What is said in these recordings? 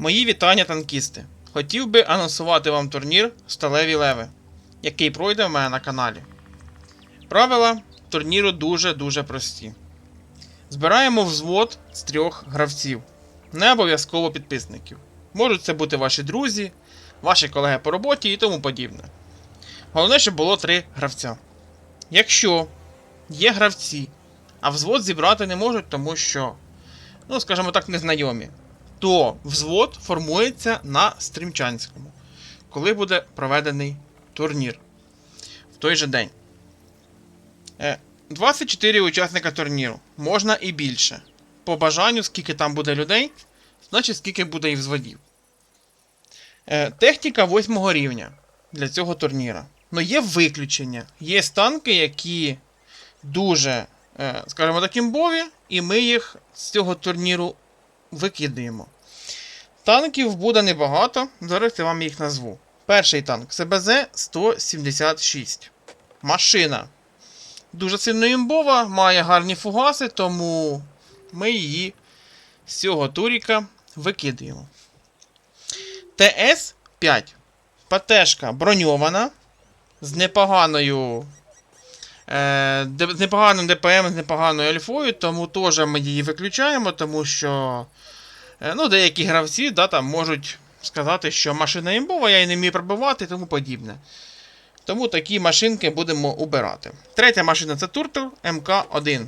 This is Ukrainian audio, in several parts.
Мої вітання, танкісти. Хотів би анонсувати вам турнір Сталеві Леви, який пройде в мене на каналі. Правила турніру дуже-дуже прості. Збираємо взвод з трьох гравців, не обов'язково підписників. Можуть це бути ваші друзі, ваші колеги по роботі і тому подібне. Головне, щоб було три гравця. Якщо є гравці, а взвод зібрати не можуть, тому що, ну, скажімо так, незнайомі, то взвод формується на Стрімчанському, коли буде проведений турнір в той же день. Е, 24 учасника турніру, можна і більше. По бажанню, скільки там буде людей, значить скільки буде і взводів. Е, Техніка 8 рівня для цього турніра. Ну, є виключення. Є танки, які дуже, е, скажімо так, імбові, і ми їх з цього турніру викидаємо. Танків буде небагато, зараз я вам їх назву. Перший танк СБЗ 176. Машина. Дуже сильно імбова, має гарні фугаси, тому ми її з цього туріка викидаємо. ТС-5. ПТшка броньована. З непоганою. Е, з непоганим ДПМ, з непоганою альфою, тому теж ми її виключаємо, тому що е, ну, деякі гравці да, там можуть сказати, що машина імбова, я її не вмію пробивати і тому подібне. Тому такі машинки будемо убирати. Третя машина це Turtle МК-1.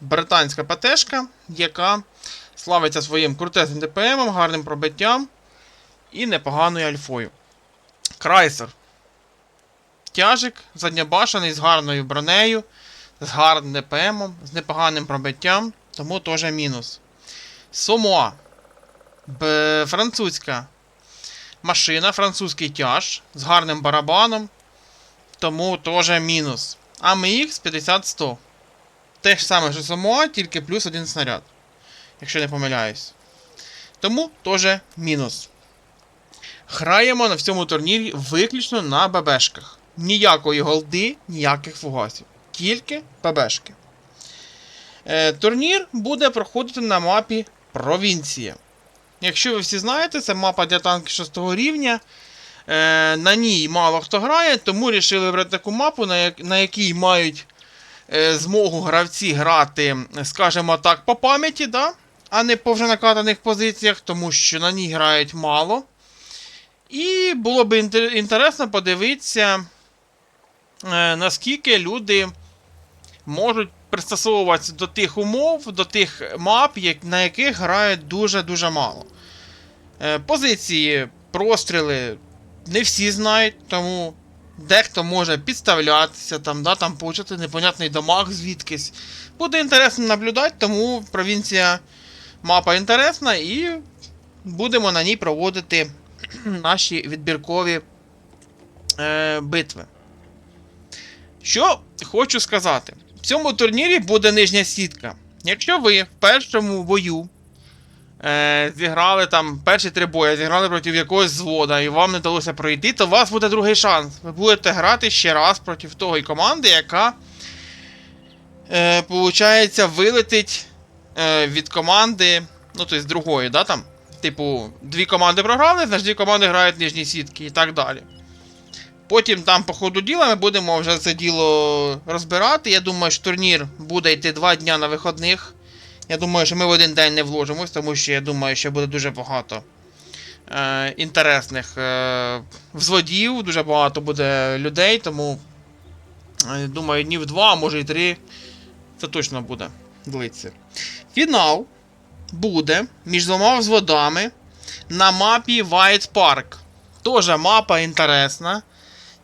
Британська ПТшка, яка славиться своїм крутезним ДПМом, гарним пробиттям і непоганою альфою. Крайсер. Тяжик, задньобашений з гарною бронею, з гарним ДПМом, з непоганим пробиттям, тому теж мінус. Сомоа. Французька машина, французький тяж з гарним барабаном, тому теж мінус. AMX 50-100. Те ж саме, що Сомоа, тільки плюс один снаряд. Якщо не помиляюсь. Тому теж мінус. Граємо на всьому турнірі виключно на ББшках. Ніякої голди, ніяких фугасів. Тільки ББшки. Е, турнір буде проходити на мапі Провінція. Якщо ви всі знаєте, це мапа для танків 6 рівня. Е, на ній мало хто грає, тому вирішили вибрати таку мапу, на, як, на якій мають е, змогу гравці грати, скажімо так, по пам'яті, да? а не по вже накатаних позиціях, тому що на ній грають мало. І було б інтер- інтересно подивитися, наскільки люди можуть пристосовуватися до тих умов, до тих мап, на яких грають дуже-дуже мало. Е, Позиції, простріли не всі знають, тому дехто може підставлятися, там, да, там получити непонятний дамаг звідкись. Буде інтересно наблюдати, тому провінція мапа інтересна і будемо на ній проводити наші відбіркові е, битви. Що хочу сказати, в цьому турнірі буде нижня сітка. Якщо ви в першому бою е, зіграли там перші три бої, зіграли проти якогось звода і вам не вдалося пройти, то у вас буде другий шанс. Ви будете грати ще раз проти того команди, яка, е, вилетить е, від команди, ну, тобто з другої, да, там. Типу, дві команди програли, значить дві команди грають нижні сітки і так далі. Потім там, по ходу діла, ми будемо вже це діло розбирати. Я думаю, що турнір буде йти два дня на виходних. Я думаю, що ми в один день не вложимось, тому що я думаю, що буде дуже багато е, інтересних е, взводів, дуже багато буде людей, тому е, думаю, днів два, а може і три. Це точно буде длиться. Фінал буде між двома взводами на мапі White Park. Тоже мапа інтересна.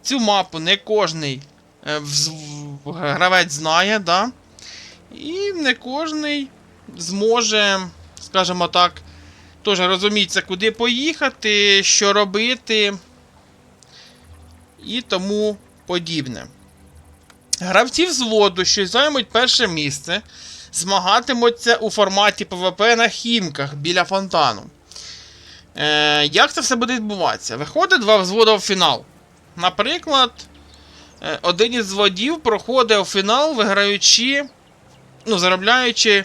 Цю мапу не кожний е, гравець знає, да? І не кожний зможе, скажімо так, теж розуміється, куди поїхати, що робити і тому подібне. Гравці взводу, що займуть перше місце, змагатимуться у форматі ПВП на хімках біля фонтану. Е, як це все буде відбуватися? Виходить два взводи в фінал. Наприклад, е, один із взводів проходить у фінал, виграючи, ну, заробляючи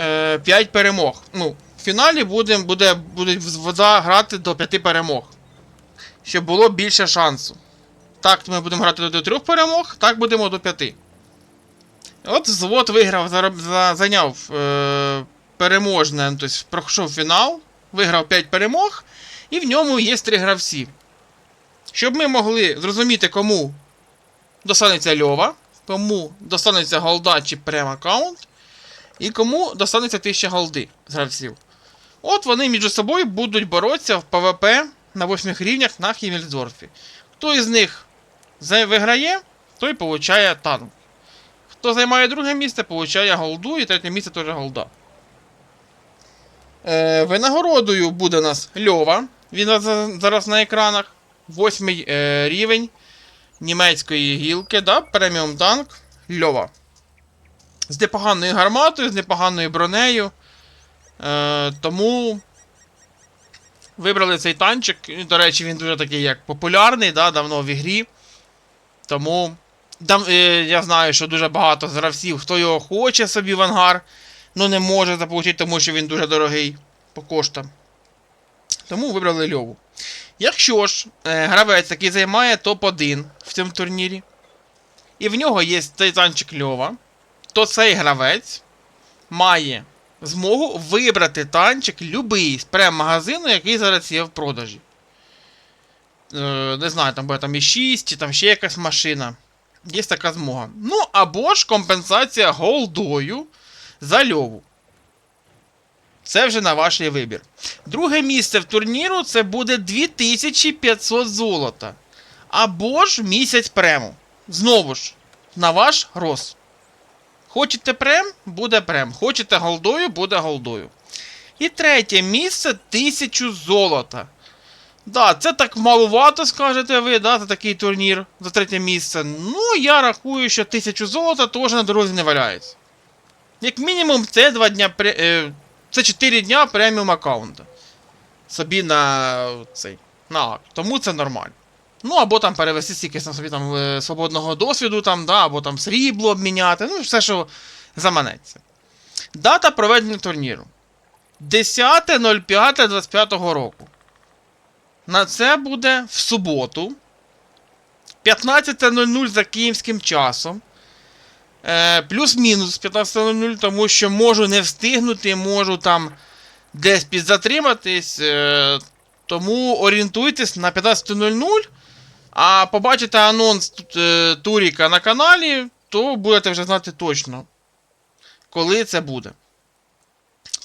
е, 5 перемог. Ну, фіналі будем, буде, буде вода грати до 5 перемог. Щоб було більше шансу. Так, ми будемо грати до 3 перемог, так будемо до 5. От взвод виграв, зароб- за, зайняв е, переможне, ну, тобто пройшов фінал, виграв 5 перемог, і в ньому є 3 гравці. Щоб ми могли зрозуміти, кому достанеться Льова, кому достанеться голда чи прем-аккаунт, і кому достанеться 1000 голди з гравців. От вони між собою будуть боротися в ПВП на 8 рівнях на Хіммельсдорфі. Хто із них виграє, той получає танк. Хто займає друге місце, получає голду, і третє місце теж голда. Е, винагородою буде у нас Льова. Він зараз на екранах. Восьмий е, рівень німецької гілки, да? преміум танк Льова. З непоганою гарматою, з непоганою бронею. Е, тому вибрали цей танчик. До речі, він дуже такий як популярний, да? давно в ігрі. Тому дам, е, я знаю, що дуже багато гравців, хто його хоче собі в ангар, ну не може заполучити, тому що він дуже дорогий по коштам. Тому вибрали Льову. Якщо ж е, гравець, який займає топ-1 в цьому турнірі, і в нього є цей танчик Льова, то цей гравець має змогу вибрати танчик любий з прем-магазину, який зараз є в продажі. Е, не знаю, там буде там і 6, чи там ще якась машина. Є така змога. Ну, або ж компенсація голдою за льову. Це вже на ваш вибір. Друге місце в турніру це буде 2500 золота. Або ж місяць прему. Знову ж, на ваш роз. Хочете прем, буде прем. Хочете голдою, буде голдою. І третє місце 1000 золота. Да, це так малувато, скажете ви, да, за такий турнір за третє місце. Ну, я рахую, що 1000 золота теж на дорозі не валяється. Як мінімум, це 2 дня пре- е, це 4 дня преміум аккаунта. Собі на цей. На акт. Тому це нормально. Ну, або там перевести стільки собі там е, свободного досвіду, там, да, або там срібло обміняти. Ну, все, що заманеться. Дата проведення турніру. 10.05.25 року. На це буде в суботу. 15.00 за київським часом. Е, плюс-мінус 15.00, тому що можу не встигнути, можу там десь підзатриматись. Е, тому орієнтуйтесь на 15.00. А побачите анонс е, Туріка на каналі, то будете вже знати точно, коли це буде.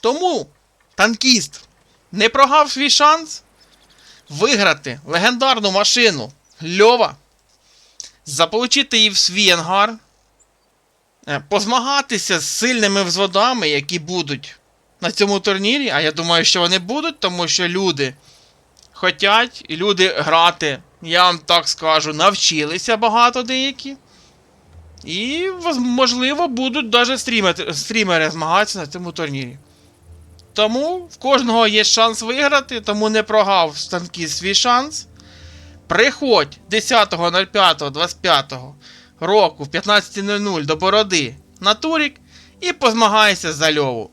Тому танкіст не прогав свій шанс виграти легендарну машину Льова, заполучити її в свій ангар, позмагатися з сильними взводами, які будуть на цьому турнірі. А я думаю, що вони будуть, тому що люди хотять і люди грати, я вам так скажу, навчилися багато деякі. І, можливо, будуть навіть стрімери, стрімери змагатися на цьому турнірі. Тому в кожного є шанс виграти, тому не прогав станки свій шанс. Приходь 10.05.25 року в 15.00 до Бороди на Турік і позмагайся за Льову.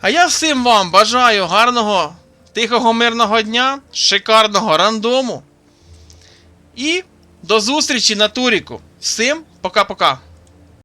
А я всім вам бажаю гарного, тихого, мирного дня, шикарного рандому. І до зустрічі на Туріку. Всім пока-пока.